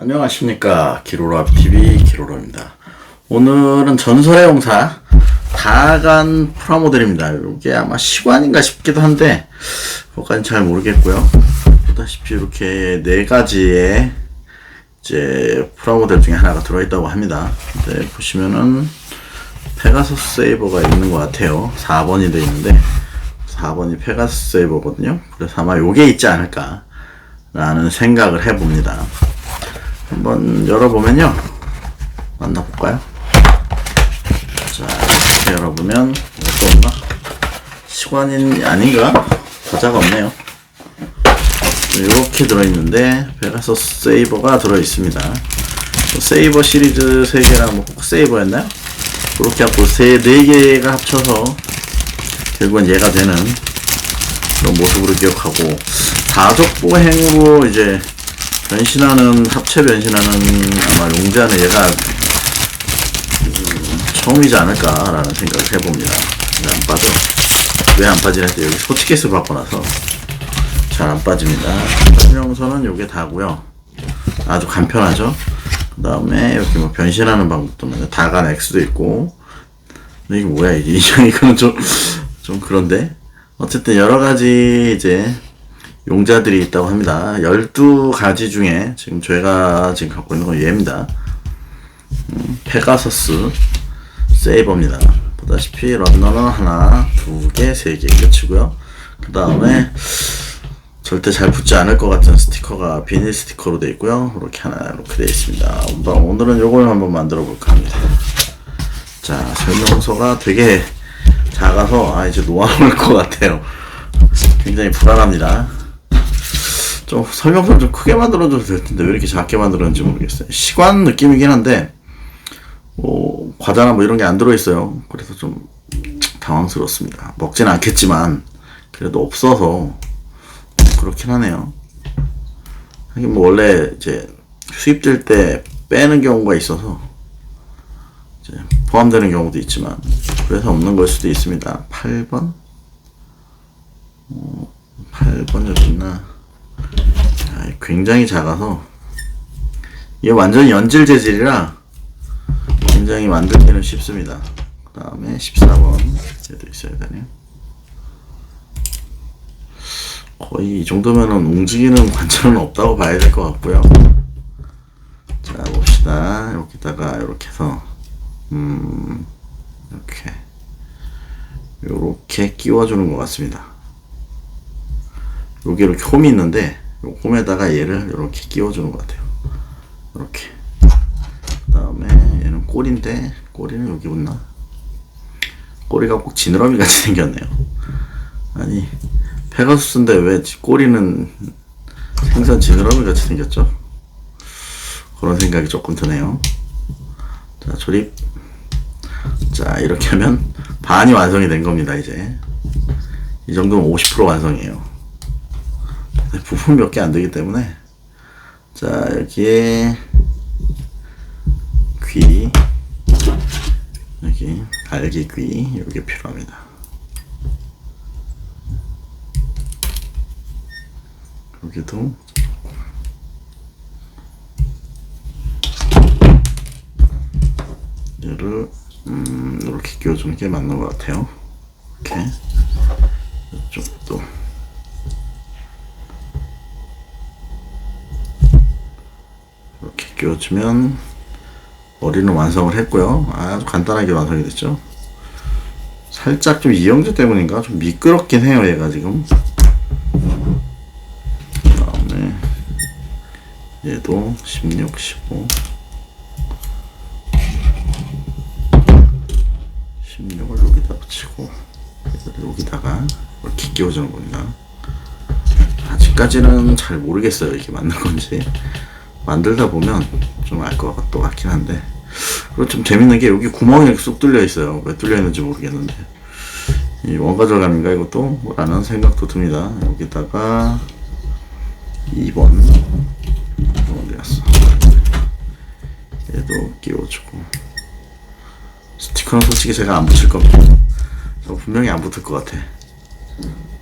안녕하십니까. 기로라TV 기로라입니다. 오늘은 전설의 용사 다간 프라모델입니다. 이게 아마 시관인가 싶기도 한데 그것까진 잘 모르겠고요. 보다시피 이렇게 네 가지의 이제 프라모델 중에 하나가 들어있다고 합니다. 근데 보시면은 페가서스 세이버가 있는 것 같아요. 4번이 되어 있는데 4번이 페가서스 세이버거든요. 그래서 아마 요게 있지 않을까 라는 생각을 해봅니다 한번 열어보면요. 만나볼까요? 자, 이렇게 열어보면, 또 없나? 시관인, 아닌가? 과자가 없네요. 이렇게 들어있는데, 베가서스 세이버가 들어있습니다. 뭐 세이버 시리즈 3개랑 뭐, 꼭 세이버였나요? 그렇게 하고, 세, 4개가 합쳐서, 결국은 얘가 되는 그런 모습으로 기억하고, 가족 보 행으로 이제, 변신하는 합체 변신하는 아마 용자는 얘가 음, 처음이지 않을까라는 생각을 해봅니다. 왜안 빠져? 왜안 했더니 여기 소치켓을 받고 나서 잘 안 빠집니다. 설명서는 요게 다고요. 아주 간편하죠. 그 다음에 이렇게 뭐 변신하는 방법도 많아요. 다간 X도 있고 이게 뭐야 이게 이거는 좀좀 그런데 어쨌든 여러 가지 이제 용자들이 있다고 합니다. 12가지 중에 지금 저희가 지금 갖고 있는 건 얘입니다. 음, 페가서스 세이버입니다. 보다시피 런너는 하나, 두 개, 세 개 끝이고요. 그 다음에 절대 잘 붙지 않을 것 같은 스티커가 비닐 스티커로 되어 있고요. 이렇게 하나 이렇게 되어 있습니다. 오늘은 요걸 한번 만들어 볼까 합니다. 자, 설명서가 되게 작아서 아 이제 놓아올 것 같아요. 굉장히 불안합니다. 좀 설명서 좀 크게 만들어줘도 될 텐데 왜 이렇게 작게 만들었는지 모르겠어요. 시관 느낌이긴 한데 뭐 과자나 뭐 이런 게 안 들어있어요. 그래서 좀 당황스럽습니다. 먹진 않겠지만 그래도 없어서 그렇긴 하네요. 하긴 뭐 원래 이제 수입될 때 빼는 경우가 있어서 이제 포함되는 경우도 있지만 그래서 없는 걸 수도 있습니다. 8번? 어, 8번 여기 있나? 아, 굉장히 작아서 이게 완전히 연질 재질이라 굉장히 만들기는 쉽습니다. 그 다음에 14번 얘도 있어야 되네요. 거의 이 정도면은 움직이는 관절은 없다고 봐야 될 것 같고요. 자 봅시다. 여기다가 이렇게 해서 음 이렇게 이렇게 끼워주는 것 같습니다. 여기 이렇게 홈이 있는데 요 홈에다가 얘를 이렇게 끼워주는 것 같아요. 이렇게. 그 다음에 얘는 꼬리인데 꼬리는 여기 없나? 꼬리가 꼭 지느러미 같이 생겼네요. 아니 페가수스인데 왜 꼬리는 생선 지느러미 같이 생겼죠? 그런 생각이 조금 드네요. 자 조립. 자 이렇게 하면 반이 완성이 된 겁니다 이제. 이 정도면 50% 완성이에요. 부품 몇개 안 되기 때문에 자 여기에 귀 여기 갈기 귀 여기 필요합니다. 여기도 얘를 음, 이렇게 끼워주는 게 맞는 것 같아요. 이렇게 이쪽도 이렇게 끼워주면 머리는 완성을 했고요. 아주 간단하게 완성이 됐죠. 살짝 좀 이영주 때문인가 좀 미끄럽긴 해요 얘가 지금. 그다음에 얘도 16, 15, 16을 여기다 붙이고 여기다가 이렇게 끼워주는 겁니다. 아직까지는 잘 모르겠어요 이게 맞는 건지. 만들다 보면 좀 알 것 같긴 한데. 그리고 좀 재밌는 게 여기 구멍이 이렇게 쑥 뚫려 있어요. 왜 뚫려 있는지 모르겠는데. 이 원가 절감인가 이것도? 라는 생각도 듭니다. 여기다가 2번 어디 갔어. 얘도 끼워주고. 스티커는 솔직히 제가 안 붙일 겁니다 저 분명히 안 붙을 것 같아.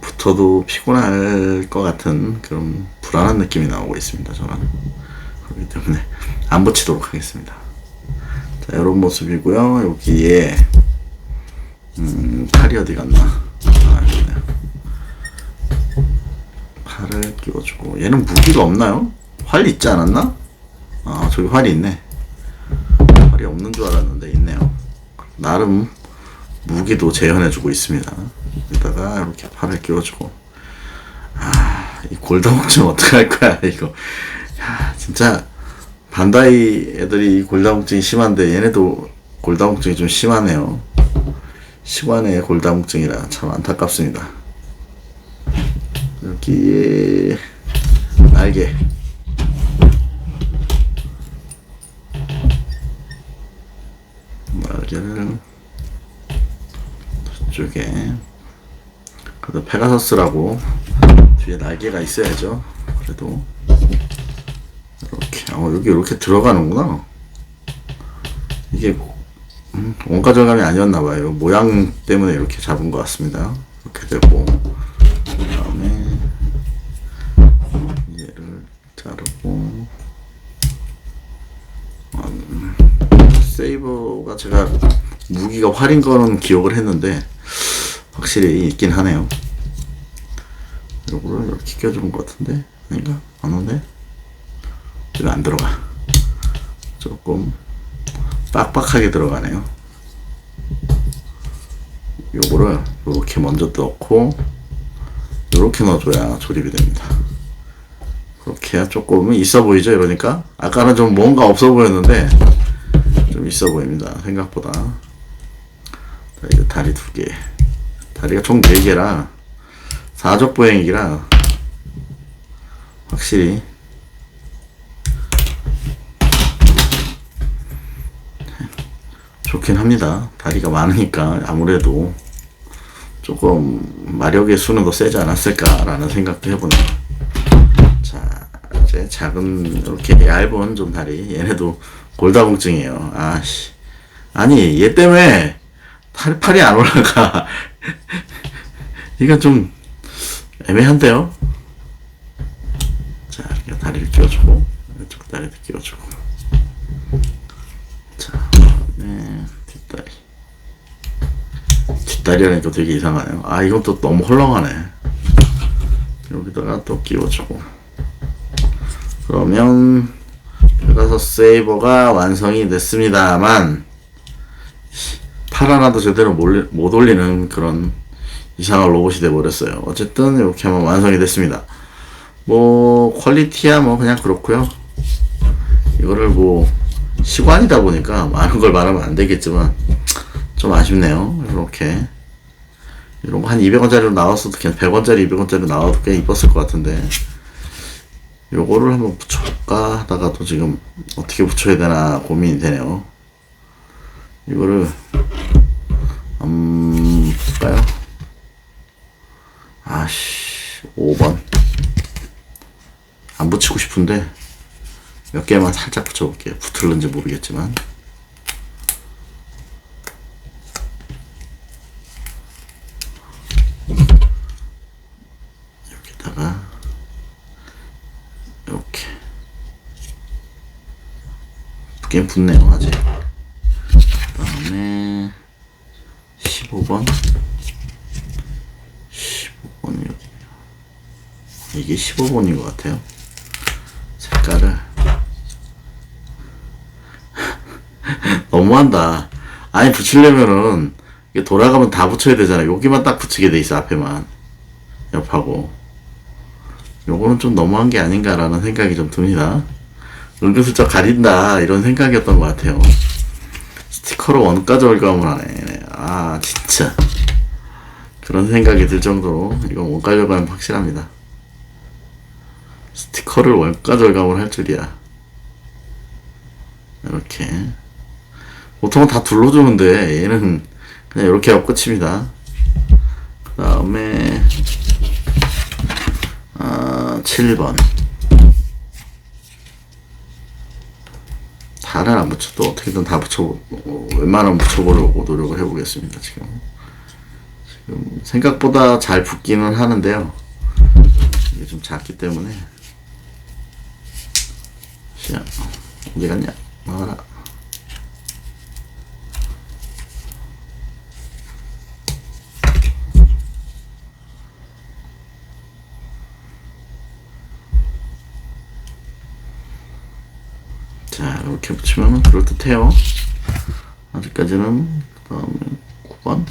붙어도 피곤할 것 같은 그런 불안한 느낌이 나오고 있습니다 저는 그렇기 때문에 안 붙이도록 하겠습니다. 자, 이런 모습이고요. 여기에 음, 팔이 어디 갔나? 아, 여기네. 팔을 끼워주고 얘는 무기가 없나요? 활 있지 않았나? 아 저기 활이 있네. 활이 없는 줄 알았는데 있네요. 나름 무기도 재현해주고 있습니다. 여기다가 이렇게 팔을 끼워주고 아, 이 골다공증 어떡할 거야 이거. 야, 진짜 반다이 애들이 이 골다공증이 심한데 얘네도 골다공증이 좀 심하네요. 시관의 골다공증이라 참 안타깝습니다. 여기에 날개 날개를 저쪽에 그래도 페가서스라고 뒤에 날개가 있어야죠. 그래도 어, 여기 이렇게 들어가는구나. 이게 음, 원가 절감이 아니었나 봐요. 모양 때문에 이렇게 잡은 것 같습니다. 이렇게 되고 그다음에 얘를 자르고 음, 세이버가 제가 무기가 활인 거는 기억을 했는데 확실히 있긴 하네요. 요거를 이렇게 껴주는 것 같은데 아닌가? 안 오네? 이거 안 들어가. 조금 빡빡하게 들어가네요. 요거를 요렇게 먼저 넣고 요렇게 넣어줘야 조립이 됩니다. 그렇게 해야 조금 있어 보이죠? 이러니까 아까는 좀 뭔가 없어 보였는데 좀 있어 보입니다. 생각보다. 자, 이거 다리 두 개. 다리가 총 네 개라 사족 보행이라 확실히 좋긴 합니다. 다리가 많으니까 아무래도 조금 마력의 수는 더 세지 않았을까라는 생각도 해보네요. 자, 이제 작은 이렇게 얇은 좀 다리 얘네도 골다공증이에요. 아씨, 아니 얘 때문에 팔 팔이 안 올라가. 이건 좀 애매한데요. 자, 다리를 끼워주고 이쪽 다리도 끼워주고. 자, 네 뒷다리. 뒷다리라니까 되게 이상하네요. 아, 또 너무 헐렁하네. 여기다가 또 끼워주고. 그러면 페가서 세이버가 완성이 됐습니다만 팔 하나도 제대로 못 올리는 그런 이상한 로봇이 돼버렸어요. 어쨌든 이렇게 하면 완성이 됐습니다. 뭐 퀄리티야 뭐 그냥 그렇고요. 이거를 뭐 시관이다 보니까 많은 걸 말하면 안 되겠지만 좀 아쉽네요. 이렇게 이런 거 한 200원짜리로 나왔어도 그냥 100원짜리 200원짜리 나와도 꽤 이뻤을 것 같은데 요거를 한번 붙여볼까 하다가도 지금 어떻게 붙여야 되나 고민이 되네요. 이거를 음 볼까요? 아씨 5번 안 붙이고 싶은데 몇 개만 살짝 붙여볼게요. 붙을는지 모르겠지만 여기다가 이렇게 붙긴 붙네요 아직. 그 다음에 15번? 15번이 어디냐 이게 15번인 것 같아요. 색깔을. 너무한다. 아니 붙이려면은 이게 돌아가면 다 붙여야 되잖아 여기만 딱 붙이게 돼 있어 앞에만. 옆하고. 요거는 좀 너무한 게 아닌가라는 생각이 좀 듭니다 은근슬쩍 가린다 이런 생각이었던 것 같아요. 스티커로 원가 절감을 하네. 아 진짜. 그런 생각이 들 정도로 이건 원가 절감 확실합니다. 스티커를 원가 절감을 할 줄이야. 이렇게. 보통은 다 둘러주는데 얘는 그냥 이렇게 하고 끝입니다. 그 다음에 아, 7번 다를 안 붙여도 어떻게든 다 붙여 어, 웬만하면 붙여보려고 노력을 해보겠습니다 지금 지금 생각보다 잘 붙기는 하는데요 이게 좀 작기 때문에 자, 어디 갔냐? 나와라. 자, 이렇게 붙이면 그럴듯해요. 아직까지는, 그 다음에 9번.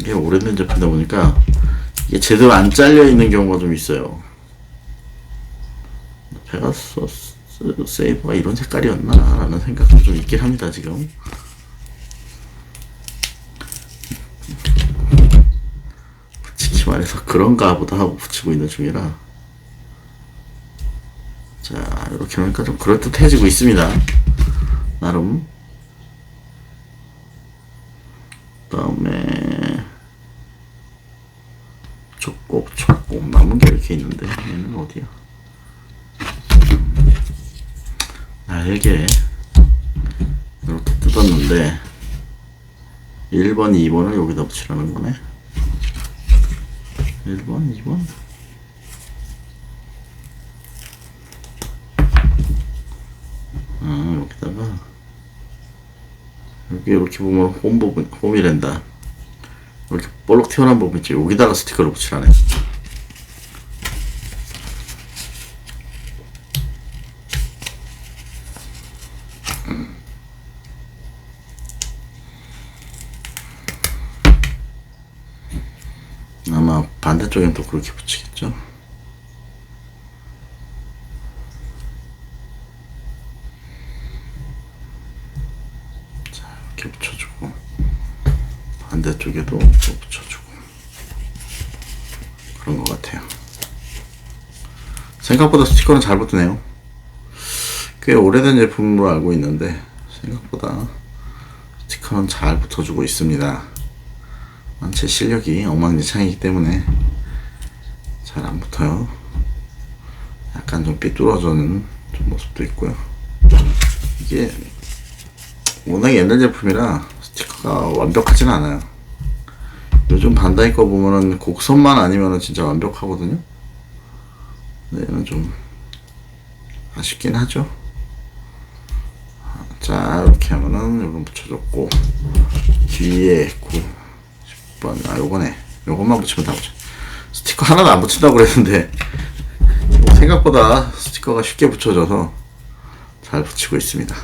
이게 오래된 제품이다 보니까 이게 제대로 안 잘려 있는 경우가 좀 있어요. 페가서스 세이버가 이런 색깔이었나? 라는 생각도 좀 있긴 합니다, 지금. 솔직히 말해서 그런가 보다 하고 붙이고 있는 중이라. 자, 이렇게 하니까 좀 그럴듯해지고 있습니다. 나름. 다음에 족곱 족곱 남은 게 이렇게 있는데 얘는 어디야? 날개 이렇게 뜯었는데 1번, 2번을 여기다 붙이라는 거네 1번, 2번 아 여기다가 여기 이렇게 보면 홈 부분, 홈이란다. 이렇게 볼록 튀어나온 부분 있지. 여기다가 스티커를 붙이라네. 아마 반대쪽엔 또 그렇게 붙이겠죠. 이렇게 붙여주고 반대쪽에도 또 붙여주고 그런 것 같아요. 생각보다 스티커는 잘 붙네요. 꽤 오래된 제품으로 알고 있는데 생각보다 스티커는 잘 붙어주고 있습니다. 아, 제 실력이 엉망진창이기 때문에 잘 안 붙어요. 약간 좀 삐뚤어져는 좀 모습도 있고요. 이게 워낙 옛날 제품이라 스티커가 완벽하진 않아요. 요즘 반다이 거 보면은 곡선만 아니면은 진짜 완벽하거든요. 근데 얘는 좀 아쉽긴 하죠. 자 이렇게 하면은 요건 붙여줬고 뒤에 9 10 번 아 요거네 요것만 붙이면 다 붙여 스티커 하나도 안 붙인다고 그랬는데 생각보다 스티커가 쉽게 붙여져서 잘 붙이고 있습니다.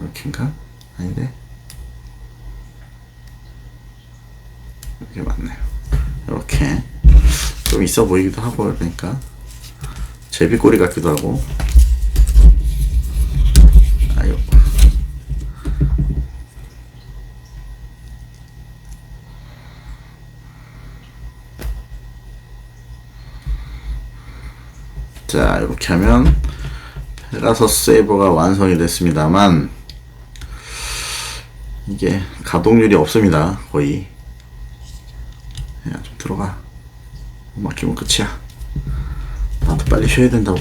이렇게인가? 아닌데? 이게 맞네요. 이렇게 좀 있어 보이기도 하고 그러니까 제비꼬리 같기도 하고 아유 자 이렇게 하면 페가서스 세이버가 완성이 됐습니다만 이게 가동률이 없습니다 거의. 야 좀 들어가. 막히면 끝이야. 나도 빨리 쉬어야 된다고.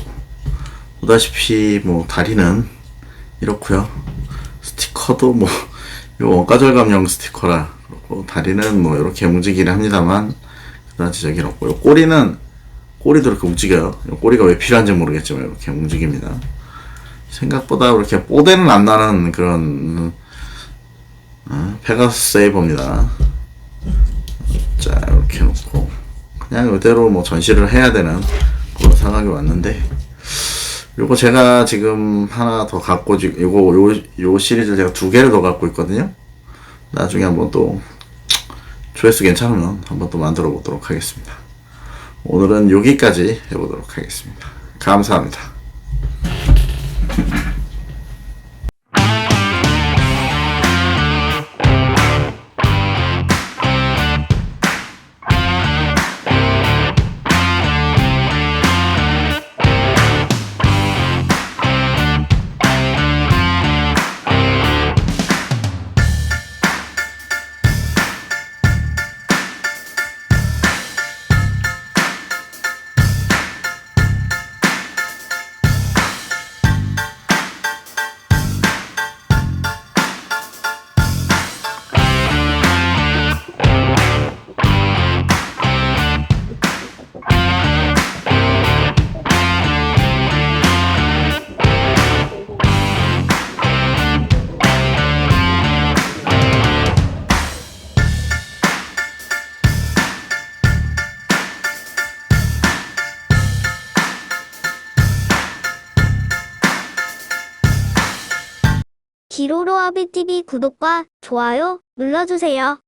보다시피 뭐 다리는 이렇고요. 스티커도 뭐 요 원가절감용 스티커라 그렇고 다리는 뭐 이렇게 움직이긴 합니다만 그다지 저긴 없고. 요 꼬리는 꼬리도 이렇게 움직여요 요 꼬리가 왜 필요한지 모르겠지만 이렇게 움직입니다 생각보다 그렇게 뽀대는 안 나는 그런 어, 페가스 세이버입니다. 자 이렇게 놓고 그냥 이대로 뭐 전시를 해야 되는 그런 상황이 왔는데 요거 제가 지금 하나 더 갖고 지금 요거 요, 요 시리즈 제가 두 개를 더 갖고 있거든요. 나중에 한번 또 조회수 괜찮으면 한번 또 만들어 보도록 하겠습니다. 오늘은 여기까지 해보도록 하겠습니다. 감사합니다. 기로로아비TV 구독과 좋아요 눌러주세요.